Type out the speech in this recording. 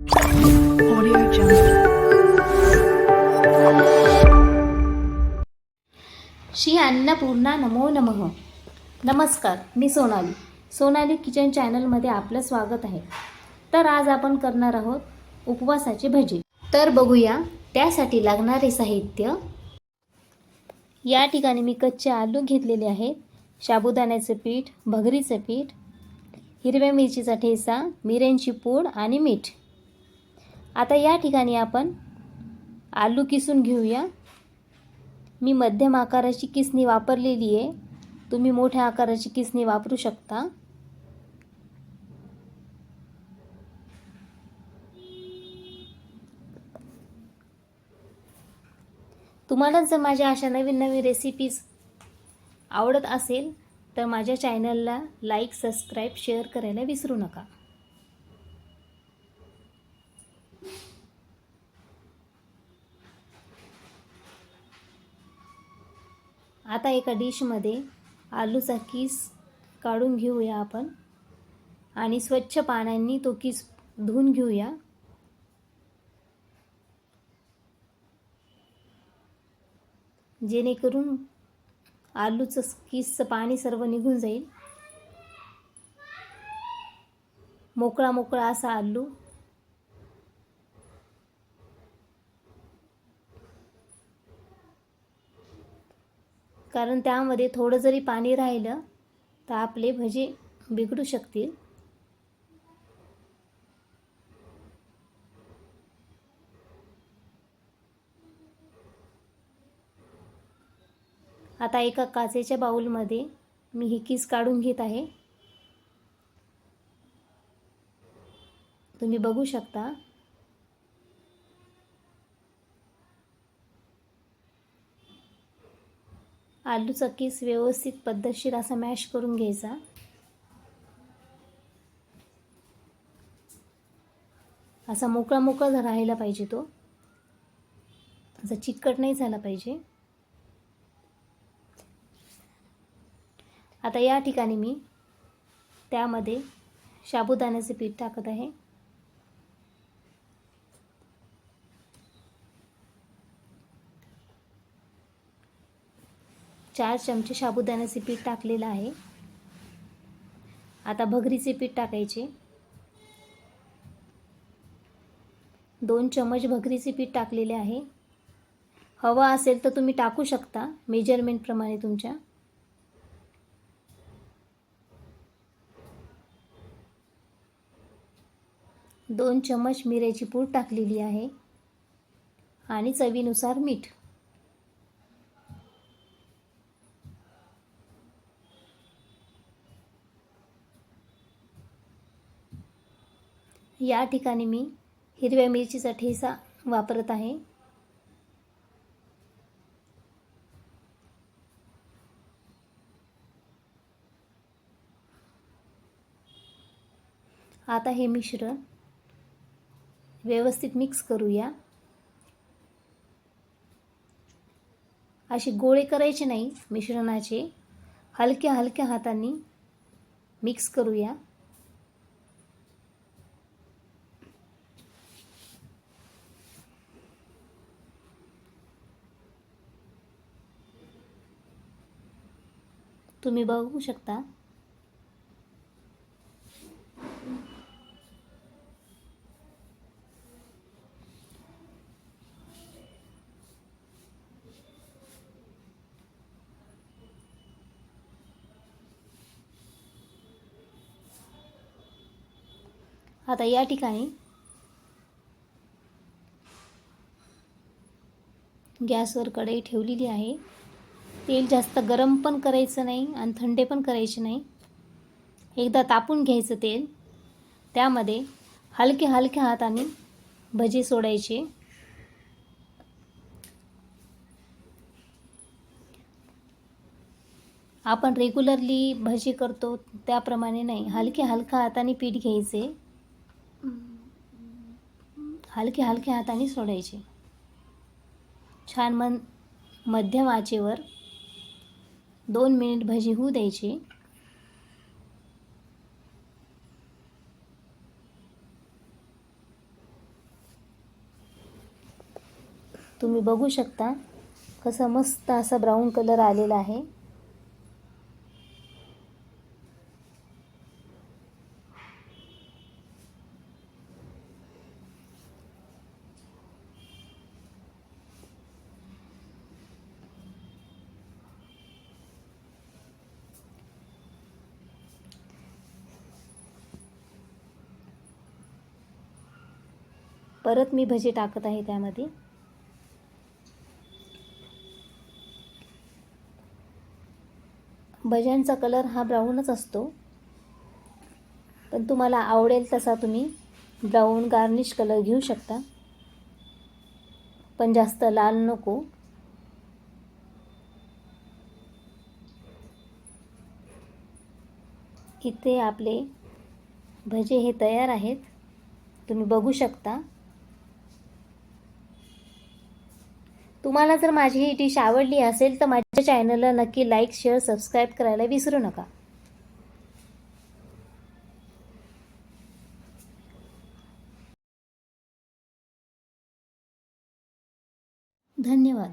श्री अन्नपूर्णा नमो नमः. नमस्कार मी सोनाली. सोनाली किचन चॅनलमध्ये आपलं स्वागत आहे. तर आज आपण करणार आहोत उपवासाची भजी. तर बघूया त्यासाठी लागणारे साहित्य. या ठिकाणी मी कच्चे आलू घेतलेले आहेत. साबुदाण्याचं पीठ भगरीचं पीठ हिरव्या मिरचीचा ठेचा मिऱ्यांची पूड आणि मीठ. आता या ठिकाणी आपण आलू किसून घेऊया. मी मध्यम आकाराची किसणी वापरलेली आहे. तुम्ही मोठ्या आकाराची किसणी वापरू शकता. तुम्हाला जर माझ्या अशा नवीन नवीन रेसिपीज आवडत असेल तर माझ्या चॅनलला लाईक सबस्क्राईब शेअर करायला विसरू नका. आता एका डिशमध्ये आलूचा किस काढून घेऊया आपण. आणि स्वच्छ पाण्याने तो किस धुवून घेऊया. जेणेकरून आलूचं किसचं पाणी सर्व निघून जाईल. मोकळा मोकळा असा आलू कारण त्यामध्ये थोडं जरी पाणी राहिलं तर आपले भजे बिघडू शकतील. आता एका काचेच्या बाऊलमध्ये मी ही किस काढून घेत आहे. तुम्ही बघू शकता. आलूचा किस व्यवस्थित पद्धतशीर असा मॅश करून घ्यायचा. असा मोकळा मोकळा राहायला पाहिजे तो. असा चिकट नाही झाला पाहिजे. आता या ठिकाणी मी त्यामध्ये साबुदाण्याचे पीठ टाकत आहे. चार चमचे साबुदाण्याचे पीठ टाकलेलं आहे. आता भगरीचे पीठ टाकायचे. दोन चमच भगरीचे पीठ टाकलेले आहे. हवा असेल तर तुम्ही टाकू शकता मेजरमेंटप्रमाणे तुमच्या. दोन चमच मिऱ्याची पूड टाकलेली आहे. आणि चवीनुसार मीठ. या ठिकाणी मी हिरव्या मिरचीचा ठेसा वापरत आहे. आता हे मिश्रण व्यवस्थित मिक्स करूया. असे गोळे करायचे नाही मिश्रणाचे. हलक्या हलक्या हातांनी मिक्स करूया. तुम्ही बघू शकता. आता या ठिकाणी गॅसवर कढई ठेवलेली आहे. तेल जास्त गरम पण करायचं नाही आणि थंडे पण करायचे नाही. एकदा तापून घ्यायचं तेल. त्यामध्ये हलके हलक्या हाताने भजी सोडायचे. आपण रेग्युलरली भजी करतो त्याप्रमाणे नाही. हलके हलक्या हाताने पीठ घ्यायचे. हलके हलक्या हाताने सोडायचे. छान मन मध्यम आचेवर दोन मिनिट भजी होऊ द्यायची. तुम्ही बघू शकता कसं मस्त असा ब्राऊन कलर आलेला आहे. परत मी भजी टाकत आहे त्यामध्ये. भज्यांचा कलर हा ब्राऊनच असतो. पण तुम्हाला आवडेल तसा तुम्ही ब्राऊन गार्निश कलर घेऊ शकता. पण जास्त लाल नको. इथे आपले भजे हे तयार आहेत. तुम्ही बघू शकता. तुम्हाला जर माझी ही डिश आवडली असेल तर माझ्या चॅनलला नक्की लाईक शेअर सबस्क्राईब करायला विसरू नका. धन्यवाद.